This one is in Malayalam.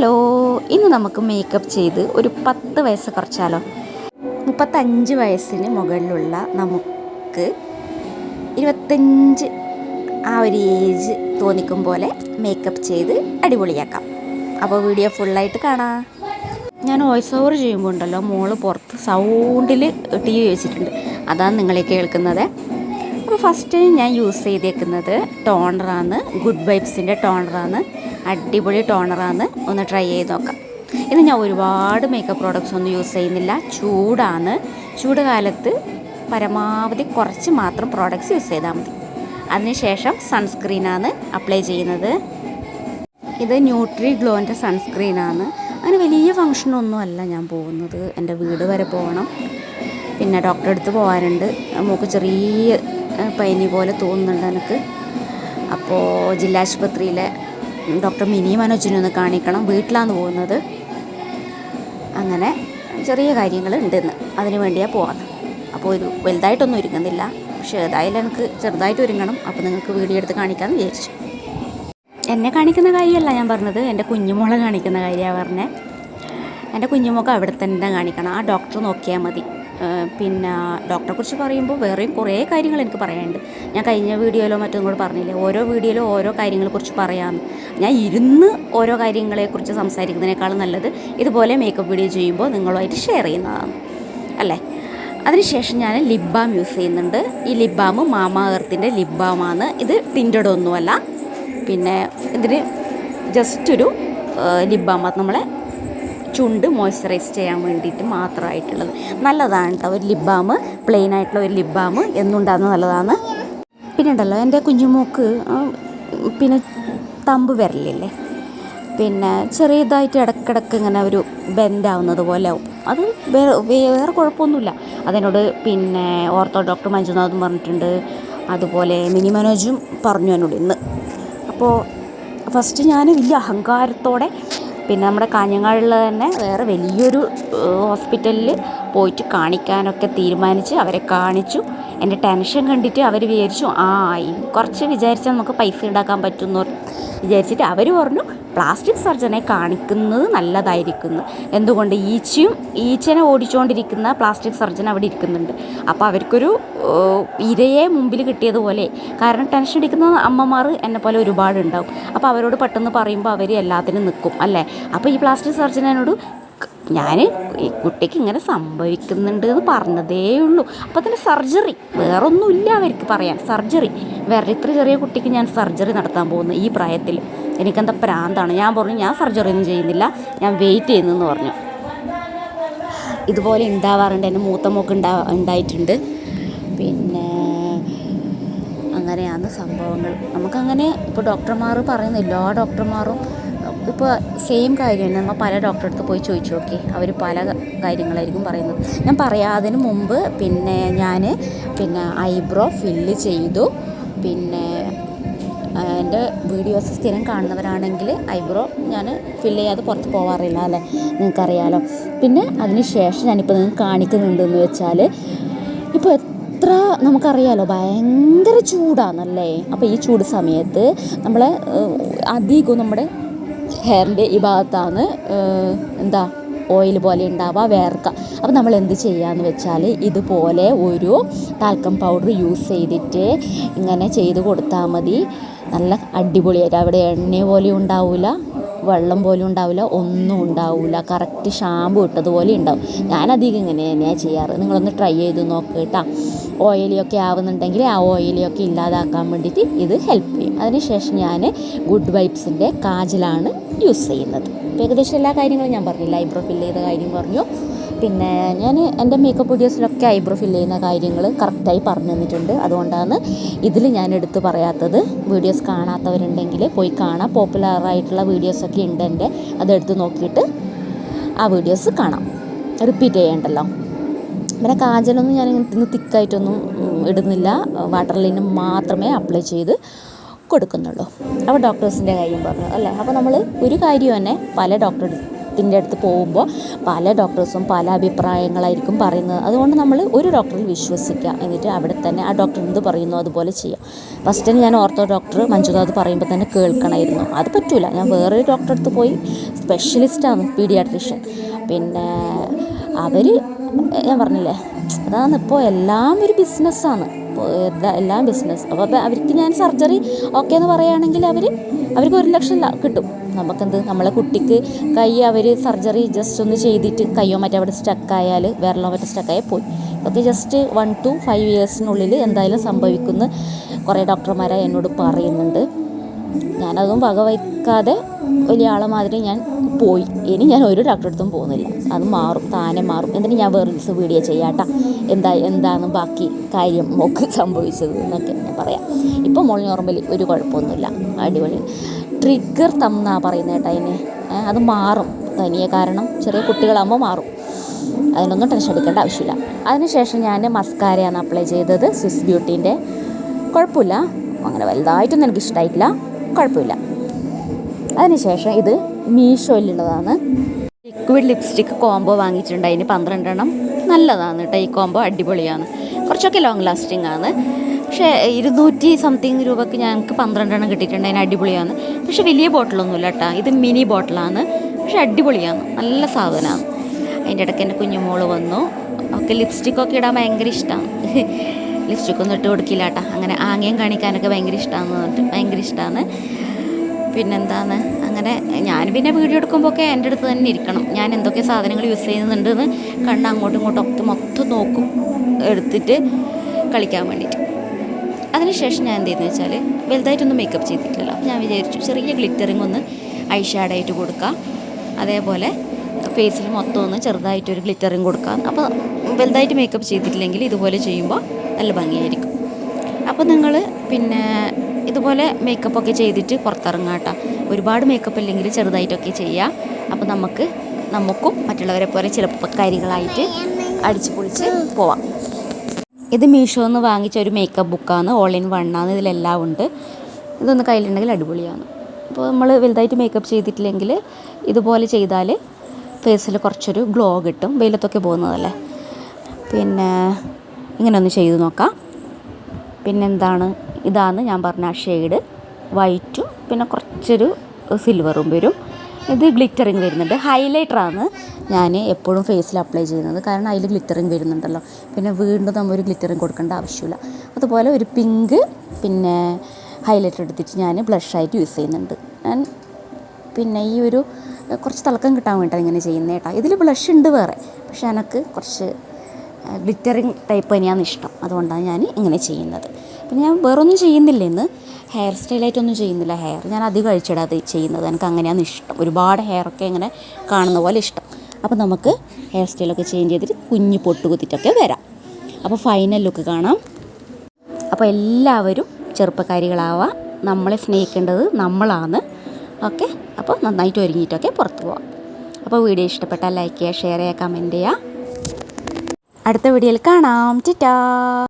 ഹലോ ഇന്ന് നമുക്ക് മേക്കപ്പ് ചെയ്ത് ഒരു പത്ത് വയസ്സ് കുറച്ചാലോ? മുപ്പത്തഞ്ച് വയസ്സിന് മുകളിലുള്ള നമുക്ക് ഇരുപത്തഞ്ച് ആ ഒരു ഏജ് തോന്നിക്കും പോലെ മേക്കപ്പ് ചെയ്ത് അടിപൊളിയാക്കാം. അപ്പോൾ വീഡിയോ ഫുള്ളായിട്ട് കാണാം. ഞാൻ വോയിസ് ഓവർ ചെയ്യുമ്പോൾ ഉണ്ടല്ലോ മോൾ പുറത്ത് സൗണ്ടിൽ ടി വി വെച്ചിട്ടുണ്ട്. അതാണ് നിങ്ങളെ കേൾക്കുന്നത്. അപ്പോൾ ഫസ്റ്റ് ഞാൻ യൂസ് ചെയ്തേക്കുന്നത് ടോണറാണ് ഗുഡ് വൈബ്സിന്റെ ടോണറാണ് അടിപൊളി ടോണറാണ് ഒന്ന് ട്രൈ ചെയ്ത് നോക്കാം. ഇന്ന് ഞാൻ ഒരുപാട് മേക്കപ്പ് പ്രോഡക്റ്റ്സ് ഒന്നും യൂസ് ചെയ്യുന്നില്ല. ചൂടാണ്. ചൂട് കാലത്ത് പരമാവധി കുറച്ച് മാത്രം പ്രോഡക്റ്റ്സ് യൂസ് ചെയ്താൽ മതി. അതിനുശേഷം സൺസ്ക്രീനാണ് അപ്ലൈ ചെയ്യുന്നത്. ഇത് ന്യൂട്രി ഗ്ലോന്റെ സൺസ്ക്രീനാണ് അങ്ങനെ വലിയ ഫങ്ഷനൊന്നും അല്ല ഞാൻ പോകുന്നത്. എന്റെ വീട് വരെ പോകണം. പിന്നെ ഡോക്ടറെ അടുത്ത് പോകാനുണ്ട്. മൂക്ക് ചെറിയ പനി പോലെ തോന്നുന്നുണ്ട് എനിക്ക്. അപ്പോൾ ജില്ലാശുപത്രിയിലെ ഡോക്ടർ മിനി മനോജിനെ ഒന്ന് കാണിക്കണം. വീട്ടിലാണ് പോകുന്നത്. അങ്ങനെ ചെറിയ കാര്യങ്ങൾ ഉണ്ടെന്ന് അതിന് വേണ്ടിയാണ് പോകുന്നത് അപ്പോൾ ഇത് വലുതായിട്ടൊന്നും ഒരുങ്ങുന്നില്ല. പക്ഷേ ഏതായാലും എനിക്ക് ചെറുതായിട്ട് ഒരുങ്ങണം. അപ്പോൾ നിങ്ങൾക്ക് വീഡിയോ എടുത്ത് കാണിക്കാമെന്ന് വിചാരിച്ചു. എന്നെ കാണിക്കുന്ന കാര്യമല്ല ഞാൻ പറഞ്ഞത്. എന്റെ കുഞ്ഞുമോളെ കാണിക്കുന്ന കാര്യമാണ് പറഞ്ഞത് എന്റെ കുഞ്ഞുമോക്ക് അവിടെ തന്നെ കാണിക്കണം. ആ ഡോക്ടർ നോക്കിയാൽ മതി. പിന്നെ ഡോക്ടറെ കുറിച്ച് പറയുമ്പോൾ വേറെയും കുറേ കാര്യങ്ങൾ എനിക്ക് പറയാനുണ്ട്. ഞാൻ കഴിഞ്ഞ വീഡിയോയിലോ മറ്റൊന്നും കൂടെ പറഞ്ഞില്ലേ? ഓരോ വീഡിയോയിലും ഓരോ കാര്യങ്ങളെക്കുറിച്ച് പറയാമെന്ന് ഞാൻ ഇരുന്ന് ഓരോ കാര്യങ്ങളെക്കുറിച്ച് സംസാരിക്കുന്നതിനേക്കാളും നല്ലത് ഇതുപോലെ മേക്കപ്പ് വീഡിയോ ചെയ്യുമ്പോൾ നിങ്ങളുമായിട്ട് ഷെയർ ചെയ്യുന്നതാണ്. അല്ലേ? അതിനുശേഷം ഞാൻ ലിപ് ബാം യൂസ് ചെയ്യുന്നുണ്ട്. ഈ ലിപ് ബാം മാമ എർത്തിന്റെ ലിപ് ബാമാണ് ഇത് ടിന്റഡ് ഒന്നുമല്ല. പിന്നെ ഇതിന് ജസ്റ്റ് ഒരു ലിപ് ബാം അത് നമ്മളെ ചുണ്ട് മോയ്സ്ചറൈസ് ചെയ്യാൻ വേണ്ടിയിട്ട് മാത്രമായിട്ടുള്ളത്. നല്ലതാണ് കേട്ടോ ഒരു ലിപ് ബാം പ്ലെയിൻ ആയിട്ടുള്ള ഒരു ലിപ് ബാം എന്നുണ്ടാകുന്ന നല്ലതാണ്. പിന്നെ ഉണ്ടല്ലോ എന്റെ കുഞ്ഞുമോക്ക് പിന്നെ തമ്പ് വരലില്ലേ? പിന്നെ ചെറിയതായിട്ട് ഇടക്കിടക്ക് ഇങ്ങനെ ഒരു ബെൻഡാവുന്നത് പോലെ അത് വേറെ വേറെ കുഴപ്പമൊന്നുമില്ല. അതിനോട് പിന്നെ ഓർത്തോ ഡോക്ടർ മഞ്ജുനാഥും പറഞ്ഞിട്ടുണ്ട്. അതുപോലെ മിനി മനോജും പറഞ്ഞു എന്നോട് ഇന്ന്. അപ്പോൾ ഫസ്റ്റ് ഞാൻ വലിയ അഹങ്കാരത്തോടെ പിന്നെ നമ്മുടെ കാഞ്ഞങ്ങാടിൽ തന്നെ വേറെ വലിയൊരു ഹോസ്പിറ്റലിൽ പോയിട്ട് കാണിക്കാനൊക്കെ തീരുമാനിച്ച് അവരെ കാണിച്ചു. എന്റെ ടെൻഷൻ കണ്ടിട്ട് അവർ വിചാരിച്ചു ആ കുറച്ച് വിചാരിച്ചാൽ നമുക്ക് പൈസ ഉണ്ടാക്കാൻ പറ്റുമെന്ന് വിചാരിച്ചിട്ട് അവർ പറഞ്ഞു പ്ലാസ്റ്റിക് സർജനെ കാണിക്കുന്നത് നല്ലതായിരിക്കുന്നു. എന്തുകൊണ്ട് ഈച്ചയും ഈച്ചനെ ഓടിച്ചുകൊണ്ടിരിക്കുന്ന പ്ലാസ്റ്റിക് സർജൻ അവിടെ ഇരിക്കുന്നുണ്ട്. അപ്പോൾ അവർക്കൊരു ഇരയെ മുമ്പിൽ കിട്ടിയതുപോലെ. കാരണം ടെൻഷൻ അടിക്കുന്ന അമ്മമാർ എന്നെ പോലെ ഒരുപാടുണ്ടാവും. അപ്പോൾ അവരോട് പെട്ടെന്ന് പറയുമ്പോൾ അവർ എല്ലാത്തിനും നിൽക്കും അല്ലേ? അപ്പോൾ ഈ പ്ലാസ്റ്റിക് സർജൻ എന്നോട് ഞാൻ ഈ കുട്ടിക്ക് ഇങ്ങനെ സംഭവിക്കുന്നുണ്ട് എന്ന് പറഞ്ഞതേ ഉള്ളൂ അപ്പോൾ തന്നെ സർജറി. വേറൊന്നുമില്ല അവർക്ക് പറയാൻ. സർജറി. വേറെ ഇത്ര ചെറിയ കുട്ടിക്ക് ഞാൻ സർജറി നടത്താൻ പോകുന്നു ഈ പ്രായത്തിൽ. എനിക്കെന്താ പ്രാന്താണ്? ഞാൻ പറഞ്ഞു ഞാൻ സർജറി ഒന്നും ചെയ്യുന്നില്ല. ഞാൻ വെയിറ്റ് ചെയ്യുന്നെന്ന് പറഞ്ഞു. ഇതുപോലെ ഉണ്ടാവാറുണ്ട് എന്റെ മൂത്ത മോക്ക് ഉണ്ടാ ഉണ്ടായിട്ടുണ്ട് പിന്നെ അങ്ങനെയാണ് സംഭവങ്ങൾ. നമുക്കങ്ങനെ ഇപ്പോൾ ഡോക്ടർമാർ പറയുന്ന എല്ലാ ഡോക്ടർമാരും ഇപ്പോൾ സെയിം കാര്യം തന്നെ നമ്മൾ പല ഡോക്ടറെ അടുത്ത് പോയി ചോദിച്ചു നോക്കി. അവർ പല കാര്യങ്ങളായിരിക്കും പറയുന്നത്. ഞാൻ പറയാതിന് മുമ്പ് പിന്നെ ഞാൻ പിന്നെ ഐബ്രോ ഫില്ല് ചെയ്തു. പിന്നെ എന്റെ വീഡിയോസ് സ്ഥിരം കാണുന്നവരാണെങ്കിൽ ഐബ്രോ ഞാൻ ഫില്ല് ചെയ്യാതെ പുറത്ത് പോവാറില്ല അല്ലേ? നിങ്ങൾക്കറിയാലോ. പിന്നെ അതിന് ശേഷം ഞാനിപ്പോൾ നിങ്ങൾക്ക് കാണിക്കുന്നുണ്ടെന്ന് വെച്ചാൽ ഇപ്പോൾ എത്ര നമുക്കറിയാലോ ഭയങ്കര ചൂടാണല്ലേ അപ്പോൾ ഈ ചൂട് സമയത്ത് നമ്മളെ അധികവും നമ്മുടെ ഹെയറിന്റെ ഈ ഭാഗത്താണ് എന്താ ഓയിൽ പോലെ ഉണ്ടാവുക വേർക്കുക അപ്പോൾ നമ്മൾ എന്ത് ചെയ്യാന്ന് വെച്ചാൽ ഇതുപോലെ ഒരു ടാൽക്കം പൗഡർ യൂസ് ചെയ്തിട്ട് ഇങ്ങനെ ചെയ്ത് കൊടുത്താൽ മതി. നല്ല അടിപൊളിയായിട്ട്. അവിടെ എണ്ണ പോലെ ഉണ്ടാവില്ല വെള്ളം പോലും ഉണ്ടാവില്ല ഒന്നും ഉണ്ടാവില്ല കറക്റ്റ് ഷാമ്പു ഇട്ടതുപോലെ ഉണ്ടാവും. ഞാനധികം ഇങ്ങനെ തന്നെയാണ് ചെയ്യാറ്. നിങ്ങളൊന്ന് ട്രൈ ചെയ്ത് നോക്ക് കേട്ടോ ഓയിലിയൊക്കെ ആവുന്നുണ്ടെങ്കിൽ ആ ഓയിലിയൊക്കെ ഇല്ലാതാക്കാൻ വേണ്ടിയിട്ട് ഇത് ഹെൽപ്പ് ചെയ്യും. അതിനുശേഷം ഞാൻ ഗുഡ് വൈബ്സിന്റെ കാജലാണ് യൂസ് ചെയ്യുന്നത്. ഏകദേശം എല്ലാ കാര്യങ്ങളും ഞാൻ പറഞ്ഞില്ല ഐബ്രോ ഫില്ല് ചെയ്ത കാര്യം പറഞ്ഞു. പിന്നെ ഞാൻ എന്റെ മേക്കപ്പ് വീഡിയോസിലൊക്കെ ഐബ്രോ ഫില്ല് ചെയ്യുന്ന കാര്യങ്ങൾ കറക്റ്റായി പറഞ്ഞു തന്നിട്ടുണ്ട്. അതുകൊണ്ടാണ് ഇതിൽ ഞാൻ എടുത്ത് പറയാത്തത്. വീഡിയോസ് കാണാത്തവരുണ്ടെങ്കിൽ പോയി കാണാം. പോപ്പുലറായിട്ടുള്ള വീഡിയോസൊക്കെ ഉണ്ട് എന്റെ. അതെടുത്ത് നോക്കിയിട്ട് ആ വീഡിയോസ് കാണാം. റിപ്പീറ്റ് ചെയ്യണ്ടല്ലോ. പിന്നെ കാജലൊന്നും ഞാൻ ഇന്ന് തിക്കായിട്ടൊന്നും ഇടുന്നില്ല. വാട്ടർ ലൈനും മാത്രമേ അപ്ലൈ ചെയ്ത് കൊടുക്കുന്നുള്ളൂ. അപ്പോൾ ഡോക്ടേഴ്സിന്റെ കാര്യം പറഞ്ഞു അല്ലേ? അപ്പോൾ നമ്മൾ ഒരു കാര്യം തന്നെ പല ഡോക്ടറിന്റെ അടുത്ത് പോകുമ്പോൾ പല ഡോക്ടേഴ്സും പല അഭിപ്രായങ്ങളായിരിക്കും പറയുന്നത്. അതുകൊണ്ട് നമ്മൾ ഒരു ഡോക്ടറിൽ വിശ്വസിക്കുക. എന്നിട്ട് അവിടെ തന്നെ ആ ഡോക്ടർ എന്ത് പറയുന്നു അതുപോലെ ചെയ്യാം. ഫസ്റ്റ് ഞാൻ ഓർത്തോ ഡോക്ടർ മഞ്ജുനാഥ് പറയുമ്പോൾ തന്നെ കേൾക്കണമായിരുന്നു. അത് പറ്റൂല. ഞാൻ വേറൊരു ഡോക്ടറെ അടുത്ത് പോയി സ്പെഷ്യലിസ്റ്റാണ് പീഡിയാട്രിഷ്യൻ പിന്നെ അവർ ഞാൻ പറഞ്ഞില്ലേ അതാണ് ഇപ്പോൾ എല്ലാം ഒരു ബിസിനസ്സാണ് എല്ലാ- ബിസിനസ് അപ്പോൾ അവർക്ക് ഞാൻ സർജറി ഓക്കെ എന്ന് പറയുകയാണെങ്കിൽ അവർ അവർക്ക് ഒരു ലക്ഷം കിട്ടും. നമുക്കെന്ത്? നമ്മളെ കുട്ടിക്ക് കൈ അവർ സർജറി ജസ്റ്റ് ഒന്ന് ചെയ്തിട്ട് കയ്യോ മറ്റോ അവിടെ സ്റ്റക്കായാൽ വിരലോ മറ്റോ സ്റ്റക്കായാൽ പോയി. ഇതൊക്കെ ജസ്റ്റ് വൺ ടു ഫൈവ് ഇയേഴ്സിനുള്ളിൽ എന്തായാലും സംഭവിക്കുന്നു കുറേ ഡോക്ടർമാരെ എന്നോട് പറയുന്നുണ്ട്. ഞാനതും വകവയ്ക്കാതെ വലിയ ആളെ മാതിരി ഞാൻ പോയി. ഇനി ഞാൻ ഒരു ഡോക്ടറെ അടുത്തും പോകുന്നില്ല. അത് മാറും താനെ മാറും. എന്നിട്ട് ഞാൻ വേറെ ദിവസം വീഡിയോ ചെയ്യാട്ടാ. എന്താ എന്താണ് ബാക്കി കാര്യം മോക്ക് സംഭവിച്ചത് എന്നൊക്കെ ഞാൻ പറയാം. ഇപ്പോൾ മോൾ നോർമലി ഒരു കുഴപ്പമൊന്നുമില്ല. അടിപൊളി. ട്രിഗർ തന്നാ പറയുന്നത് കേട്ടോ അതിനെ അത് മാറും. തനിയെ കാരണം ചെറിയ കുട്ടികളാകുമ്പോൾ മാറും. അതിനൊന്നും ടെൻഷൻ എടുക്കേണ്ട ആവശ്യമില്ല. അതിനുശേഷം ഞാൻ മസ്കാരയാണ് അപ്ലൈ ചെയ്തത്. സ്വിസ് ബ്യൂട്ടീന്റെ കുഴപ്പമില്ല. അങ്ങനെ വലുതായിട്ടൊന്നും എനിക്ക് ഇഷ്ടമായിട്ടില്ല കുഴപ്പമില്ല. അതിനുശേഷം ഇത് മീഷോയിലുള്ളതാണ്. ലിക്വിഡ് ലിപ്സ്റ്റിക് കോംബോ വാങ്ങിച്ചിട്ടുണ്ട് അതിന് പന്ത്രണ്ടെണ്ണം. നല്ലതാണ് കേട്ടോ ഈ കോംബോ അടിപൊളിയാണ്. കുറച്ചൊക്കെ ലോങ് ലാസ്റ്റിംഗ് ആണ്. പക്ഷേ ഇരുന്നൂറ്റി സംതിങ് രൂപയ്ക്ക് ഞങ്ങൾക്ക് പന്ത്രണ്ടെണ്ണം കിട്ടിയിട്ടുണ്ട്. അതിന് അടിപൊളിയാണ്. പക്ഷേ വലിയ ബോട്ടിലൊന്നുമില്ല കേട്ടോ. ഇത് മിനി ബോട്ടിലാണ്. പക്ഷേ അടിപൊളിയാണ്. നല്ല സാധനമാണ്. അതിന്റെ ഇടയ്ക്ക് എന്റെ കുഞ്ഞുമോൾ വന്നു. അവൾക്ക് ലിപ്സ്റ്റിക്കൊക്കെ ഇടാൻ ഭയങ്കര ഇഷ്ടമാണ് ലിപ്സ്റ്റിക് ഒന്നും ഇട്ട് കൊടുക്കില്ല കേട്ടോ. അങ്ങനെ ആംഗ്യം കാണിക്കാനൊക്കെ ഭയങ്കര ഇഷ്ടമാണെന്ന് പറഞ്ഞിട്ട് ഭയങ്കര ഇഷ്ടമാണ് പിന്നെന്താണ്? അങ്ങനെ ഞാൻ പിന്നെ വീഡിയോ എടുക്കുമ്പോൾ ഒക്കെ എന്റെ അടുത്ത് തന്നെ ഇരിക്കണം. ഞാൻ എന്തൊക്കെ സാധനങ്ങൾ യൂസ് ചെയ്യുന്നുണ്ടെന്ന് കണ്ണ് അങ്ങോട്ടും ഇങ്ങോട്ടും ഒക്കെ മൊത്തം നോക്കും. എടുത്തിട്ട് കളിക്കാൻ വേണ്ടിയിട്ട്. അതിനുശേഷം ഞാൻ എന്ത് ചെയ്യുന്നത് വെച്ചാൽ വലുതായിട്ടൊന്നും മേക്കപ്പ് ചെയ്തിട്ടില്ല ഞാൻ വിചാരിച്ചു ചെറിയ ഗ്ലിറ്ററിങ് ഒന്ന് ഐ ഷാഡായിട്ട് കൊടുക്കാം. അതേപോലെ ഫേസിൽ മൊത്തം ഒന്ന് ചെറുതായിട്ടൊരു ഗ്ലിറ്ററിങ് കൊടുക്കാം. അപ്പോൾ വലുതായിട്ട് മേക്കപ്പ് ചെയ്തിട്ടില്ലെങ്കിൽ ഇതുപോലെ ചെയ്യുമ്പോൾ നല്ല ഭംഗിയായിരിക്കും. അപ്പോൾ നിങ്ങൾ പിന്നെ ഇതുപോലെ മേക്കപ്പൊക്കെ ചെയ്തിട്ട് പുറത്തിറങ്ങാം കേട്ടോ. ഒരുപാട് മേക്കപ്പ് ഇല്ലെങ്കിൽ ചെറുതായിട്ടൊക്കെ ചെയ്യാം. അപ്പോൾ നമുക്ക് നമുക്കും മറ്റുള്ളവരെ പോലെ ചെറുപ്പക്കാരികളായിട്ട് അടിച്ചു പൊളിച്ച് പോവാം. ഇത് മീഷോ നിന്ന് വാങ്ങിച്ച ഒരു മേക്കപ്പ് ബുക്കാണ് ഓൾ ഇൻ വണ്ണാണ് ഇതിലെല്ലാം ഉണ്ട്. ഇതൊന്ന് കയ്യിലുണ്ടെങ്കിൽ അടിപൊളിയാണ്. അപ്പോൾ നമ്മൾ വലുതായിട്ട് മേക്കപ്പ് ചെയ്തിട്ടില്ലെങ്കിൽ ഇതുപോലെ ചെയ്താൽ ഫേസിൽ കുറച്ചൊരു ഗ്ലോ കിട്ടും. വെയിലത്തൊക്കെ പോകുന്നതല്ലേ. പിന്നെ ഇങ്ങനെ ഒന്ന് ചെയ്ത് നോക്കാം. പിന്നെന്താണ്? ഇതാണ് ഞാൻ പറഞ്ഞ ഷെയ്ഡ് വൈറ്റും പിന്നെ കുറച്ചൊരു സിൽവറും വരും. ഇത് ഗ്ലിറ്ററിങ് വരുന്നുണ്ട്. ഹൈലൈറ്ററാണ് ഞാൻ എപ്പോഴും ഫേസിൽ അപ്ലൈ ചെയ്യുന്നത്. കാരണം അതിൽ ഗ്ലിറ്ററിങ് വരുന്നുണ്ടല്ലോ. പിന്നെ വീണ്ടും നമ്മൾ ഒരു ഗ്ലിറ്ററിങ് കൊടുക്കേണ്ട ആവശ്യമില്ല. അതുപോലെ ഒരു പിങ്ക് പിന്നെ ഹൈലൈറ്റർ എടുത്തിട്ട് ഞാൻ ബ്ലഷായിട്ട് യൂസ് ചെയ്യുന്നുണ്ട്. ഞാൻ പിന്നെ ഈ ഒരു കുറച്ച് തിളക്കം കിട്ടാൻ വേണ്ടിയിട്ടാണ് ഇങ്ങനെ ചെയ്യുന്നത് കേട്ടോ. ഇതിൽ ബ്ലഷ് ഉണ്ട് വേറെ. പക്ഷേ എനിക്ക് കുറച്ച് ഗ്ലിറ്ററിങ് ടൈപ്പ് തന്നെയാണ് ഇഷ്ടം. അതുകൊണ്ടാണ് ഞാൻ ഇങ്ങനെ ചെയ്യുന്നത്. പിന്നെ ഞാൻ വേറൊന്നും ചെയ്യുന്നില്ല ഇന്ന് ഹെയർ സ്റ്റൈലായിട്ടൊന്നും ചെയ്യുന്നില്ല. ഹെയർ ഞാൻ അധികം അഴിച്ചിടാതെ ചെയ്യുന്നത്. എനിക്ക് അങ്ങനെയാണ് ഇഷ്ടം. ഒരുപാട് ഹെയറൊക്കെ ഇങ്ങനെ കാണുന്ന പോലെ ഇഷ്ടം. അപ്പോൾ നമുക്ക് ഹെയർ സ്റ്റൈലൊക്കെ ചേഞ്ച് ചെയ്തിട്ട് കുഞ്ഞ് പൊട്ട് കുത്തിയിട്ടൊക്കെ വരാം. അപ്പോൾ ഫൈനൽ ലുക്ക് കാണാം. അപ്പോൾ എല്ലാവരും ചെറുപ്പക്കാരികളാവാം. നമ്മളെ സ്നേഹിക്കേണ്ടത് നമ്മളാണ്. ഓക്കെ അപ്പോൾ നന്നായിട്ട് ഒരുങ്ങിയിട്ടൊക്കെ പുറത്ത് പോവാം. അപ്പോൾ വീഡിയോ ഇഷ്ടപ്പെട്ടാൽ ലൈക്ക് ചെയ്യുക ഷെയർ ചെയ്യുക കമന്റ് ചെയ്യുക. അടുത്ത വീഡിയോയിൽ കാണാം. ടിറ്റാ.